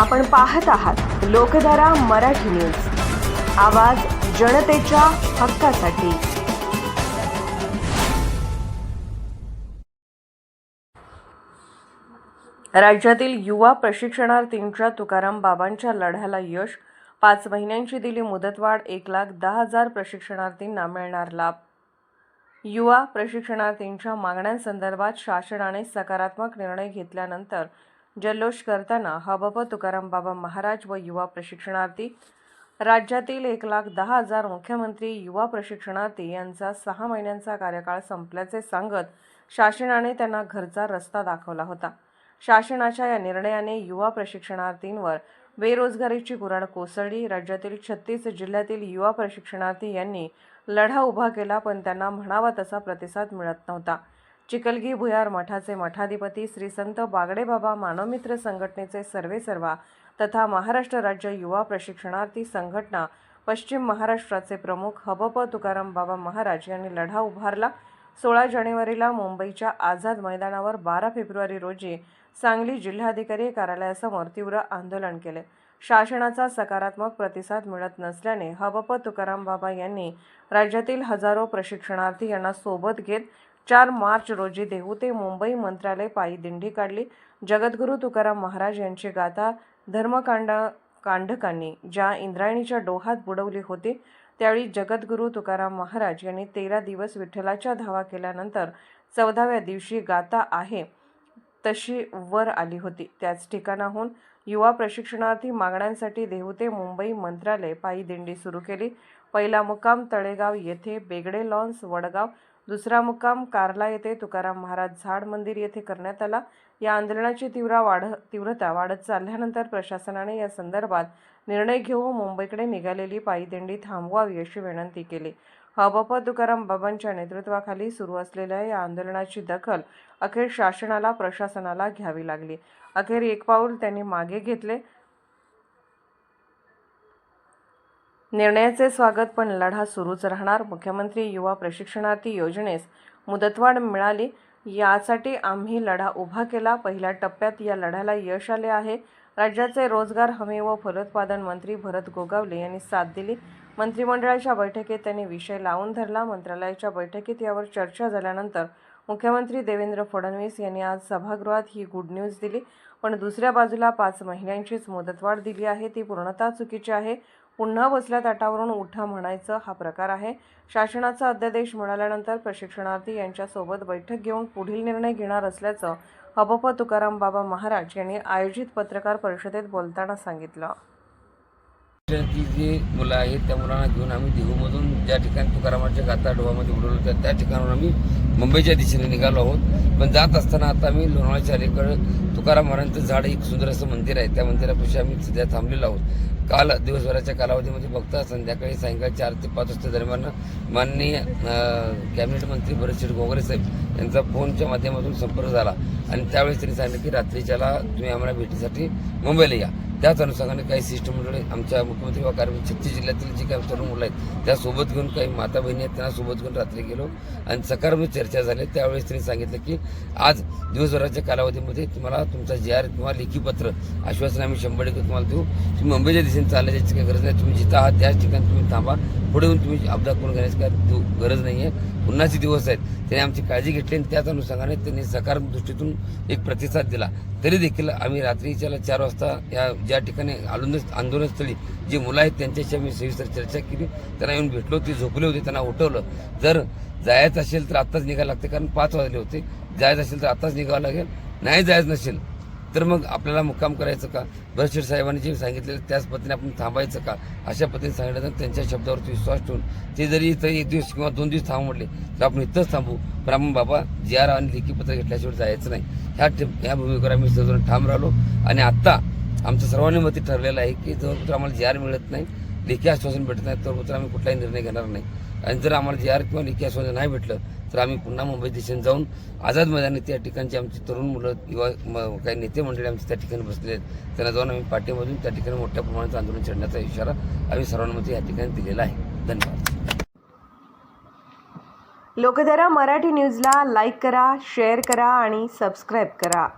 आपण पाहत आहात लोकधारा मराठी न्यूज. आवाज जनतेच्या हक्कासाठी. राज्यातील युवा प्रशिक्षणार्थींच्या तुकाराम बाबांच्या लढ्याला यश पाच महिन्यांची दिली मुदतवाढ एक लाख दहा हजार प्रशिक्षणार्थींना मिळणार लाभ. युवा प्रशिक्षणार्थींच्या मागण्यांसंदर्भात शासनाने सकारात्मक निर्णय घेतल्यानंतर जल्लोष करताना हबाब तुकाराम बाबा महाराज व युवा प्रशिक्षणार्थी. राज्यातील एक लाख दहा हजार मुख्यमंत्री युवा प्रशिक्षणार्थी यांचा सहा महिन्यांचा कार्यकाळ संपल्याचे सांगत शासनाने त्यांना घरचा रस्ता दाखवला होता. शासनाच्या या निर्णयाने युवा प्रशिक्षणार्थींवर बेरोजगारीची कुराड कोसळली. राज्यातील छत्तीस जिल्ह्यातील युवा प्रशिक्षणार्थी यांनी लढा उभा केला पण त्यांना म्हणावा तसा प्रतिसाद मिळत नव्हता. चिकलगी भुयार मठाचे मठाधिपती श्री संत बागडेबाबा मानवमित्र संघटनेचे सर्वेसर्वा तथा महाराष्ट्र राज्य युवा प्रशिक्षणार्थी संघटना पश्चिम महाराष्ट्राचे प्रमुख हबप तुकाराम बाबा महाराज यांनी लढा उभारला. सोळा जानेवारीला मुंबईच्या आझाद मैदानावर बारा फेब्रुवारी रोजी सांगली जिल्हाधिकारी कार्यालयासमोर तीव्र आंदोलन केले. शासनाचा सकारात्मक प्रतिसाद मिळत नसल्याने हबप तुकाराम बाबा यांनी राज्यातील हजारो प्रशिक्षणार्थी यांना सोबत घेत चार मार्च रोजी देहू ते मुंबई मंत्रालय पायी दिंडी काढली. जगद्गुरू तुकाराम महाराज यांची गाथा धर्मकांड कांडकांनी ज्या इंद्रायणीच्या डोहात बुडवली होती त्यावेळी जगद्गुरू तुकाराम महाराज यांनी तेरा दिवस विठ्ठलाच्या धावा केल्यानंतर चौदाव्या दिवशी गाथा आहे तशी वर आली होती. त्याच ठिकाणाहून युवा प्रशिक्षणार्थी मागण्यांसाठी देहूते मुंबई मंत्रालय पायी दिंडी सुरू केली. पहिला मुक्काम तळेगाव येथे बेगडे लॉन्स वडगाव दुसरा मुक्काम कार्ला येथे तुकाराम महाराज झाड मंदिर येथे करण्यात आला. या आंदोलनाची तीव्र वाढ तीव्रता वाढत चालल्यानंतर प्रशासनाने या संदर्भात निर्णय घेऊन मुंबईकडे निघालेली पायी दिंडी थांबवावी अशी विनंती केली. हबप तुकाराम बाबांच्या नेतृत्वाखाली सुरू असलेल्या या आंदोलनाची दखल अखेर शासनाला प्रशासनाला घ्यावी लागली. अखेर एक पाऊल त्यांनी मागे घेतले. निर्णयाचे स्वागत पण लढा सुरूच राहणार. मुख्यमंत्री युवा प्रशिक्षणार्थी योजनेस मुदतवाढ मिळाली. यासाठी आम्ही लढा उभा केला. पहिल्या टप्प्यात या लढ्याला यश आले आहे. राज्याचे रोजगार हमी व फलोत्पादन मंत्री भरत गोगावले यांनी साथ दिली. मंत्रिमंडळाच्या बैठकीत त्यांनी विषय लावून धरला. मंत्रालयाच्या बैठकीत यावर चर्चा झाल्यानंतर मुख्यमंत्री देवेंद्र फडणवीस यांनी आज सभागृहात ही गुड न्यूज दिली. पण दुसऱ्या बाजूला पाच महिन्यांचीच मुदतवाढ दिली आहे. ती पूर्णतः चुकीची आहे. पुन्हा बसल्या ताटावरून उठा म्हणायचं हा प्रकार आहे. शासनाचा अध्यादेश मिळाल्यानंतर प्रशिक्षणार्थी यांच्यासोबत बैठक घेऊन पुढील निर्णय घेणार असल्याचं हबप तुकाराम बाबा महाराज यांनी आयोजित पत्रकार परिषदेत बोलताना सांगितलं. ची जी मुलं आहेत त्या मुलांना घेऊन आम्ही देहूमधून ज्या ठिकाणी तुकारामाच्या गाता डोहामध्ये उडवलं होतं त्या ठिकाणाहून आम्ही मुंबईच्या दिशेने निघालो आहोत. पण जात असताना आता आम्ही लोणावळ्याच्या अलीकडं तुकाराम महाराजांचं झाड एक सुंदर असं मंदिर आहे. त्या मंदिरापाशी आम्ही सध्या थांबलेलो आहोत. काल दिवसभराच्या कालावधीमध्ये बघता संध्याकाळी सायंकाळी चार ते पाच वाजता दरम्यान माननीय कॅबिनेट मंत्री भरतशेठ गोगरे साहेब यांचा फोनच्या माध्यमातून संपर्क झाला. आणि त्यावेळेस त्यांनी सांगितलं की रात्रीच्याला तुम्ही आम्हाला भेटीसाठी मुंबईला या. त्याच अनुषंगाने काही सिस्टम आमच्या मुख्यमंत्री व कार्य छत्तीस जिल्ह्यातील जी काही तरुण मुलं आहेत त्या सोबत घेऊन काही माता बहिणी आहेत त्यांना सोबत घेऊन रात्री गेलो. आणि सकारात्मक चर्चा झाली. त्यावेळेस त्यांनी सांगितलं की आज दिवसभराच्या कालावधीमध्ये तुम्हाला तुमचा जी आर किंवा लेखीपत्र आश्वासन आम्ही शंभर टक्के तुम्हाला देऊ. तुम्ही मुंबईच्या दिशेने चालण्याची काही गरज नाही. तुम्ही जिथं आहात त्याच ठिकाणी तुम्ही थांबा. पुढे येऊन तुम्ही अपघात करून घेण्याची काय गरज नाही आहे पुन्हाचे दिवस आहेत. त्यांनी आमची काळजी घेतली आणि त्याच अनुषंगाने त्यांनी सकारात्मक दृष्टीतून एक प्रतिसाद दिला. तरी देखील आम्ही रात्रीच्याला चार वाजता या ज्या ठिकाणी आंदोलन आंदोलनस्थळी जी मुलं आहेत त्यांच्याशी आम्ही सविस्तर चर्चा केली. त्यांना येऊन भेटलो ते झोपले होते त्यांना उठवलं. जर जायचं असेल तर आत्ताच निघायला लागते कारण पाच वाजले होते. जायचं असेल तर आत्ताच निघावं लागेल. नाही जायचं नसेल तर मग आपल्याला मुक्काम करायचं का? भरशेठ साहेबांनी जे सांगितलेलं त्याच पद्धतीने आपण थांबायचं का? अशा पद्धतीने सांगितलं त्यांच्या शब्दावरती विश्वास ठेवून ते जरी इथं एक दिवस किंवा दोन दिवस थांबू म्हटले तर आपण इथंच थांबू. पण आपण बाबा जी आर आणि लेखी पत्र घेतल्याशिवाय जायचं नाही. ह्या ह्या भूमिकेवर आम्ही सर्वजण ठाम राहिलो. आणि आत्ता आमचं सर्वांनी मती ठरलेलं आहे की जोपर्यंत आम्हाला जी आर मिळत नाही लेखी आश्वासन भेटत नाही तोपर्यंत आम्ही कुठलाही निर्णय घेणार नाही. आणि जर आम्हाला जी आर किंवा लेखी आश्वासन नाही भेटलं तर आम्ही पुन्हा मुंबई दिशेने जाऊन आझाद मैदानी त्या ठिकाणची आमची तरुण मुलं किंवा म- काही नेते मंडळी आमचे त्या ठिकाणी बसलेले आहेत. त्यांना जाऊन आम्ही पाठीमधून त्या ठिकाणी मोठ्या प्रमाणात आंदोलन छेडण्याचा इशारा आम्ही सर्वांमध्ये या ठिकाणी दिलेला आहे. धन्यवाद. लोकधारा मराठी न्यूजला लाईक करा शेअर करा आणि सबस्क्राईब करा.